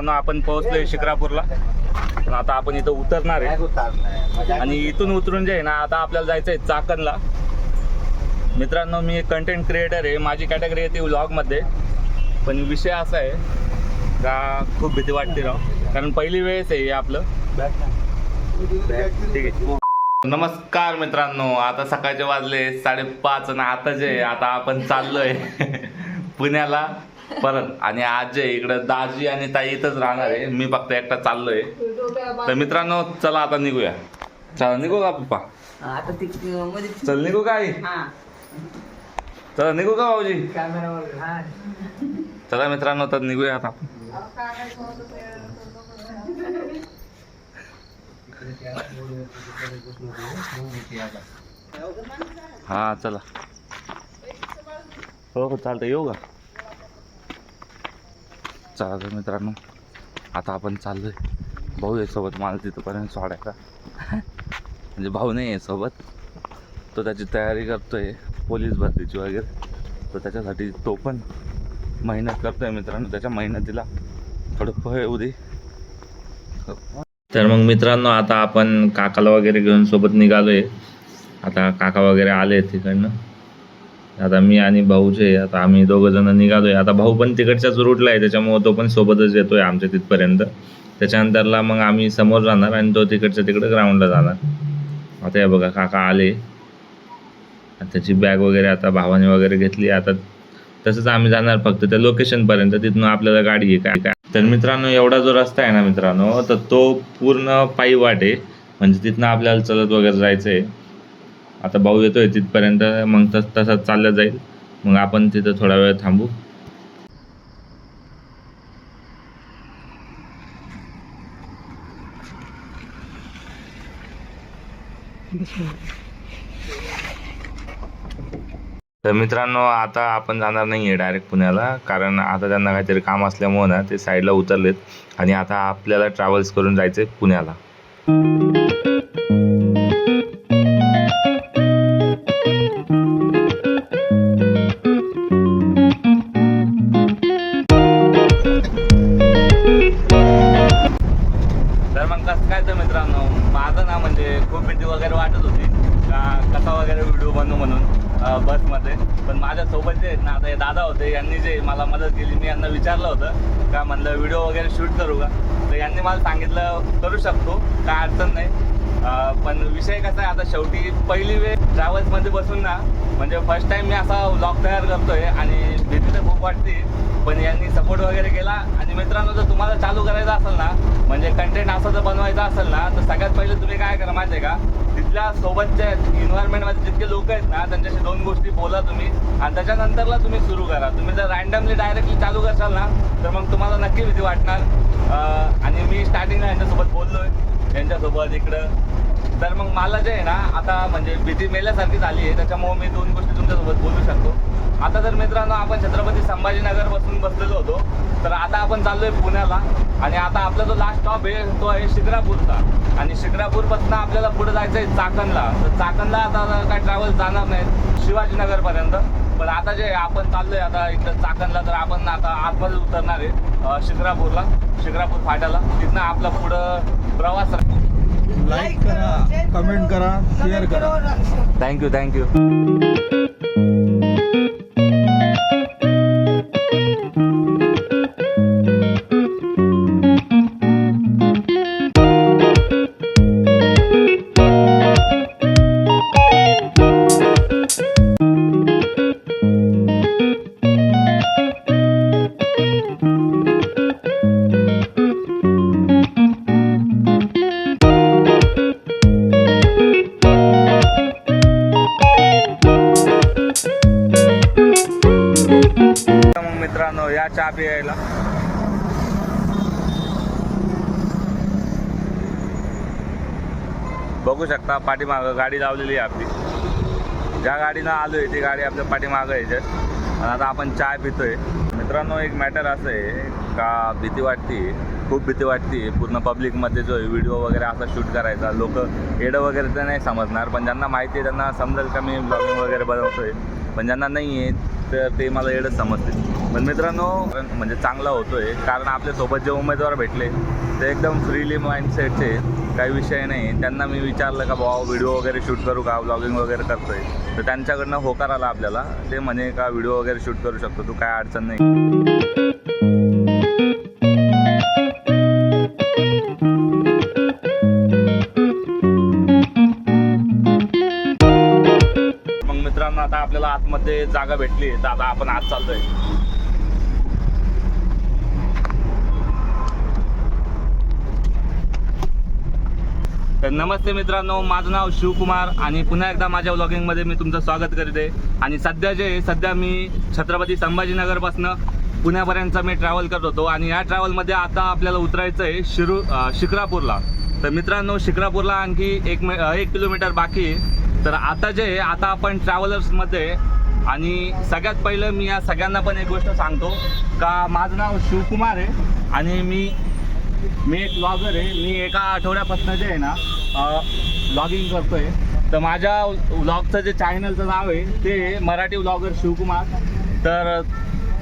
मित्रांनो आपण पोहोचलोय शिक्रापूरला पण आता आपण इथं उतरणार आहे. आणि इथून उतरून जे आहे ना आता आपल्याला जायचं आहे चाकणला. मित्रांनो मी कंटेंट क्रिएटर आहे. माझी कॅटेगरी येते व्लॉगमध्ये पण विषय असा आहे का खूप भीती वाटते राव. कारण पहिली वेळेस आहे आपलं. ठीक आहे. नमस्कार मित्रांनो आता सकाळचे वाजले साडेपाच आणि आता जे आहे, आता आपण चाललोय पुण्याला. परत. आणि आज जे इकडं दाजी आणि ताई इथंच राहणार आहे. मी फक्त एकटा चाललोय. तर मित्रांनो चला आता निघूया. चला निघू का पप्पा? आता ती मध्ये चल निघू का आई? हा. चला निघू का भाऊजी? कॅमेरावर हा. चला मित्रांनो तर निघूया आता हा चला. हो हो चालतं येऊ का? चला तर मित्रांनो. आता आपण चाललोय. भाऊ आहे सोबत मला तिथंपर्यंत सोडायचा म्हणजे भाऊ नाही आहे सोबत. तो त्याची तयारी करतोय पोलीस भरतीची वगैरे. तर त्याच्यासाठी तो पण मेहनत करतोय मित्रांनो. त्याच्या मेहनतीला थोडं फळ येऊ दे. तर मग मित्रांनो आता आपण काकाला वगैरे घेऊन सोबत निघालोय. आता काका वगैरे आले तिकडनं. आता मी आणि भाऊ जे आता आम्ही दोघं जण निघालोय. आता भाऊ पण तिकडच्याच रूटला आहे त्याच्यामुळे तो पण सोबतच येतोय आमच्या तिथपर्यंत. त्याच्यानंतरला मग आम्ही समोर जाणार आणि तो तिकडच्या तिकडे ग्राउंडला जाणार. आता हे बघा काका आले. त्याची बॅग वगैरे आता भावाने वगैरे घेतली. आता तसंच आम्ही जाणार फक्त त्या लोकेशनपर्यंत तिथून आपल्याला गाडी आहे काय काय. तर मित्रांनो एवढा जो रस्ता आहे ना मित्रांनो तर तो पूर्ण पायी वाट आहे. म्हणजे तिथनं आपल्याला चलत वगैरे जायचं आहे आता भाऊ येतोय तिथपर्यंत मग तस तसाच चाललं जाईल. मग आपण तिथं थोडा वेळ थांबू. तर मित्रांनो आता आपण जाणार नाही आहे डायरेक्ट पुण्याला कारण आता त्यांना काहीतरी काम असल्यामुळं ना ते साईडला उतरलेत. आणि आता आपल्याला ट्रॅव्हल्स करून जायचं आहे पुण्याला. कसं काय तर मित्रांनो माझं ना म्हणजे खूप भीती वगैरे वाटत होती. का कसा वगैरे व्हिडिओ बनवू म्हणून बसमध्ये पण माझ्या सोबत जे आहेत ना आता हे दादा होते यांनी जे मला मदत केली मी यांना विचारलं होतं का म्हणलं व्हिडिओ वगैरे शूट करू का? तर यांनी मला सांगितलं करू शकतो काय अडचण नाही. पण विषय कसा आहे आता शेवटी पहिली वेळ ट्रॅव्हल्समध्ये बसून ना म्हणजे फर्स्ट टाइम मी असा व्लॉग तयार करतोय आणि भीती तर खूप वाटते पण यांनी सपोर्ट वगैरे केला. आणि मित्रांनो जर तुम्हाला चालू करायचं असेल ना म्हणजे कंटेंट असं जर बनवायचं असेल ना तर सगळ्यात पहिले तुम्ही काय करा माहिती आहे का? तिथल्या सोबतच्या इन्व्हायरमेंटमध्ये जितके लोक आहेत ना त्यांच्याशी दोन गोष्टी बोला तुम्ही. आणि त्याच्यानंतरला तुम्ही सुरू करा. तुम्ही जर रँडमली डायरेक्टली चालू करशाल ना तर मग तुम्हाला नक्की भीती वाटणार. आणि मी स्टार्टिंगला यांच्यासोबत बोललो आहे यांच्यासोबत इकडं. तर मग मला जे आहे ना आता म्हणजे भीती मेल्यासारखी झाली आहे त्याच्यामुळे मी दोन गोष्टी तुमच्यासोबत बोलू शकतो. आता जर मित्रांनो आपण छत्रपती संभाजीनगर बसून बसलेलो होतो तर आता आपण चाललोय पुण्याला. आणि आता आपला जो लास्ट स्टॉप आहे तो आहे शिक्रापूरचा आणि शिक्रापूरपासून आपल्याला पुढे जायचं आहे चाकणला. तर चाकणला आता काय ट्रॅव्हल जाणार नाही शिवाजीनगरपर्यंत. पण आता जे आहे, आपण चाललोय आता इकडं चाकणला तर आपण आता आतमध्ये उतरणार आहे शिक्रापूरला शिक्रापूर फाट्याला. तिथनं आपला पुढं प्रवास लाईक करा कमेंट करा शेअर करा. थँक्यू थँक्यू मित्रांनो या चहा प्यायला. बघू शकता पाठीमागं गाडी लावलेली आहे आपली. ज्या गाडीनं आलोय ती गाडी आपल्या पाठीमागं आहे आणि आता आपण चाय पितोय. मित्रांनो एक मॅटर असं आहे का भीती वाटते खूप भीती वाटते पूर्ण पब्लिकमध्ये जो व्हिडिओ वगैरे असा शूट करायचा. लोक एडं वगैरे तर नाही समजणार पण ज्यांना माहिती आहे त्यांना समजेल का मी ब्लॉगिंग वगैरे बनवतोय. पण ज्यांना नाही आहे तर ते मला एडंच समजतील. पण मित्रांनो म्हणजे चांगला होतोय. कारण आपल्यासोबत जे उमेदवार भेटले ते एकदम फ्रीली माइंडसेटचे काही विषय नाही. त्यांना मी विचारलं का भाऊ व्हिडिओ वगैरे शूट करू का? ब्लॉगिंग वगैरे करतोय. तर त्यांच्याकडनं होकार आला आपल्याला. ते म्हणे का व्हिडिओ वगैरे शूट करू शकतो. तू काय अडचण नाही. मग मित्रांनो आता आपल्याला आतमध्ये जागा भेटली. तर आता आपण आत चाललोय. तर नमस्ते मित्रांनो माझं नाव शिवकुमार आणि पुन्हा एकदा माझ्या व्लॉगिंगमध्ये मी तुमचं स्वागत करीत. आहे आणि सध्या जे आहे, सध्या मी छत्रपती संभाजीनगरपासनं पुण्यापर्यंतचा मी ट्रॅव्हल करत होतो. आणि या ट्रॅव्हलमध्ये आता आपल्याला उतरायचं आहे शिरू शिक्रापूरला तर मित्रांनो शिक्रापूरला आणखी एक मे एक किलोमीटर बाकी आहे. तर आता जे आता आपण ट्रॅव्हलर्समध्ये आणि सगळ्यात पहिलं मी या सगळ्यांना पण एक गोष्ट सांगतो का माझं नाव शिवकुमार आहे आणि मी मी एक ब्लॉगर आहे. मी एका आठवड्यापासून जे आहे ना ब्लॉगिंग करतोय. तर माझ्या व्लॉगचं जे चॅनलचं नाव आहे ते आहे मराठी व्लॉगर शिवकुमार. तर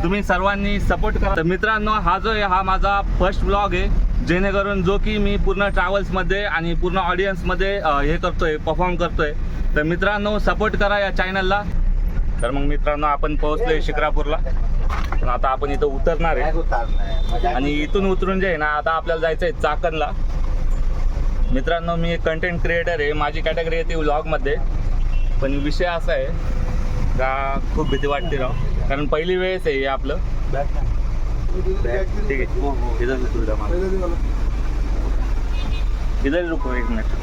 तुम्ही सर्वांनी सपोर्ट करा. तर मित्रांनो हा जो आहे हा माझा फर्स्ट ब्लॉग आहे. जेणेकरून जो की मी पूर्ण ट्रॅव्हल्समध्ये आणि पूर्ण ऑडियन्समध्ये हे करतोय परफॉर्म करतोय. तर मित्रांनो सपोर्ट करा या चॅनलला तर मग मित्रांनो आपण पोहोचलोय शिक्रापूरला पण आता आपण इथं उतरणार आहे. आणि इथून उतरून जे आहे ना आता आपल्याला जायचं आहे चाकणला. मित्रांनो मी एक कंटेंट क्रिएटर आहे. माझी कॅटेगरी येते व्लॉगमध्ये पण विषय असा आहे का खूप भीती वाटते राव. कारण पहिली वेळेस आहे हे आपलं. ठीक आहे. रुको एक मिनिट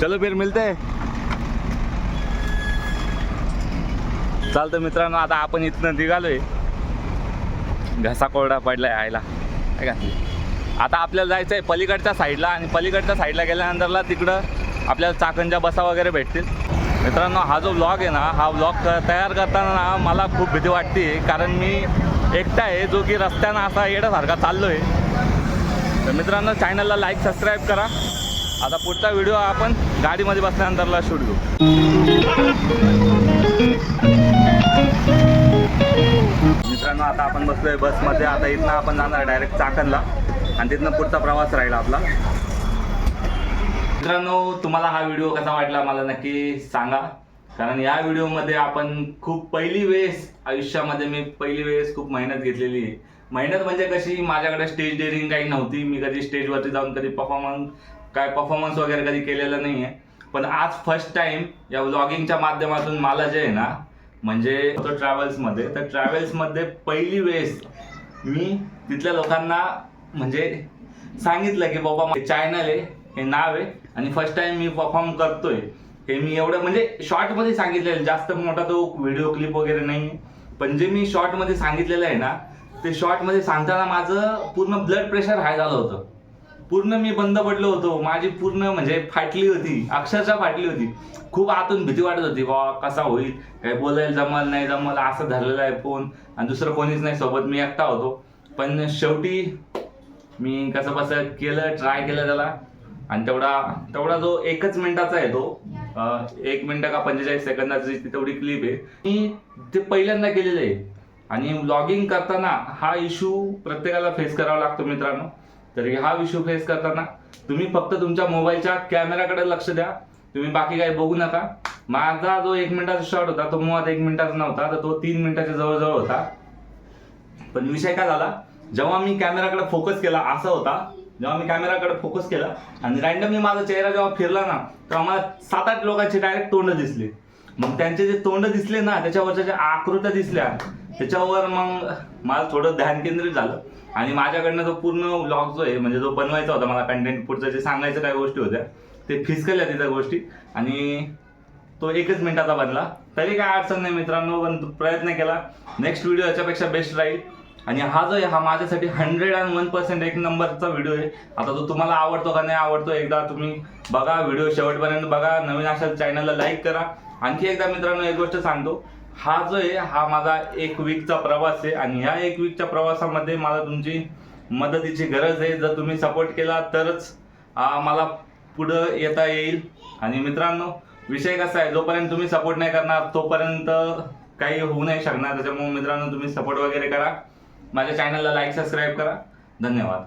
चलो फिर मिलते हैं. चालतं मित्रांनो आता आपण इथनं निघालोय. घसा कोरडा पडलाय आयला आहे का? आता आपल्याला जायचं आहे पलीकडच्या साईडला आणि पलीकडच्या साईडला गेल्यानंतरला तिकडं आपल्याला चाकणच्या बसा वगैरे भेटतील. मित्रांनो हा जो व्लॉग आहे ना हा ब्लॉग तयार करताना ना मला खूप भीती वाटते कारण मी एकटा आहे जो की रस्त्यानं असा येण्यासारखा चाललो आहे तर मित्रांनो चॅनलला लाईक सबस्क्राईब करा. आता पुढचा व्हिडिओ आपण गाडीमध्ये बसल्यानंतरला शूट घेऊ मित्रांनो आता आपण बसलोय बसमध्ये. आता इथनं आपण जाणार डायरेक्ट चाकणला. आणि तिथनं पुढचा प्रवास राहील आपला. मित्रांनो तुम्हाला हा व्हिडिओ कसा वाटला मला नक्की सांगा. कारण या व्हिडिओमध्ये आपण खूप पहिली वेळेस आयुष्यामध्ये मी पहिली वेळेस खूप मेहनत घेतलेली आहे. मेहनत म्हणजे कशी? माझ्याकडे स्टेज डेअरिंग काही नव्हती. मी कधी स्टेजवरती जाऊन कधी परफॉर्मन्स काय परफॉर्मन्स वगैरे कधी केलेलं नाही आहे पण आज फर्स्ट टाइम या व्लॉगिंगच्या माध्यमातून मला जे आहे ना म्हणजे होतो ट्रॅव्हल्समध्ये तर ट्रॅव्हल्समध्ये पहिली वेळेस मी तिथल्या लोकांना म्हणजे सांगितलं की बाबा चॅनल आहे हे नाव आहे. आणि फर्स्ट टाइम मी परफॉर्म करतोय. हे मी एवढं म्हणजे शॉर्टमध्ये सांगितलेलं जास्त मोठा तो व्हिडिओ क्लिप वगैरे नाही पण जे मी शॉर्टमध्ये सांगितलेलं आहे ना ते शॉर्टमध्ये सांगताना माझं पूर्ण ब्लड प्रेशर हाय झालं होतं. पूर्ण मी बंद पडलो होतो. माझी पूर्ण म्हणजे फाटली होती. अक्षरशः फाटली होती. खूप आतून भीती वाटत होती. बा कसा होईल? काही बोलायला जमल नाही जमल? असं झालेलं आहे फोन. आणि दुसरं कोणीच नाही सोबत. मी एकटा होतो. पण शेवटी मी कसं कसं केलं ट्राय केलं त्याला. आणि तेवढा तेवढा जो एकच मिनिटाचा आहे तो एक मिनिट का पंचेचाळीस सेकंदाची तेवढी क्लिप आहे. मी ते पहिल्यांदा केलेलं आहे. आणि लॉगिंग करताना हा इश्यू प्रत्येकाला फेस करावा लागतो मित्रांनो. तर हा इश्यू फेस करताना तुम्ही फक्त तुमच्या मोबाईलच्या कॅमेराकडे लक्ष द्या. तुम्ही बाकी काही बघू नका. माझा जो एक मिनिटाचा शॉट होता तो मुळात एक मिनिटाचा नव्हता तर तो तीन मिनिटाच्या जवळजवळ होता. पण विषय काय झाला? जेव्हा मी कॅमेराकडे फोकस केला असा होता. जेव्हा मी कॅमेराकडे फोकस केला आणि रॅन्डमली माझा चेहरा जेव्हा फिरला ना तेव्हा मला सात आठ लोकांचे डायरेक्ट तोंड दिसले. मग त्यांचे जे तोंड दिसले ना त्याच्यावरच्या ज्या आकृत्या दिसल्या त्याच्यावर मग मला थोडं ध्यान केंद्रित झालं. आणि माझ्याकडनं जो पूर्ण व्लॉग जो आहे म्हणजे जो बनवायचा होता मला कंटेंट पुढचं जे सांगायचं काही गोष्टी होत्या ते फिसकल्या तिथं गोष्टी. आणि तो एकच मिनिटाचा बनला. तरी काय अडचण नाही मित्रांनो पण प्रयत्न केला. नेक्स्ट व्हिडिओ याच्यापेक्षा बेस्ट राहील. आणि हा जो आहे हा माझ्यासाठी हंड्रेड अँड वन पर्सेंट एक नंबरचा व्हिडिओ आहे. आता तो तुम्हाला आवडतो का नाही आवडतो एकदा तुम्ही बघा. व्हिडिओ शेवटपर्यंत बघा. नवीन अशा चॅनलला लाईक करा. आणखी एकदा मित्रांनो एक गोष्ट सांगतो. हा जो आहे हा माझा एक वीकचा प्रवास आहे आणि ह्या एक वीकच्या प्रवासामध्ये मला तुमची मदतीची गरज आहे. जर तुम्ही सपोर्ट केला तरच मला पुढं येता येईल. आणि मित्रांनो विषय कसा आहे? जोपर्यंत तुम्ही सपोर्ट नाही करणार तोपर्यंत काही होऊ नाही शकणार. त्याच्यामुळे मित्रांनो तुम्ही सपोर्ट वगैरे करा. माझ्या चॅनलला लाईक सबस्क्राईब करा. धन्यवाद.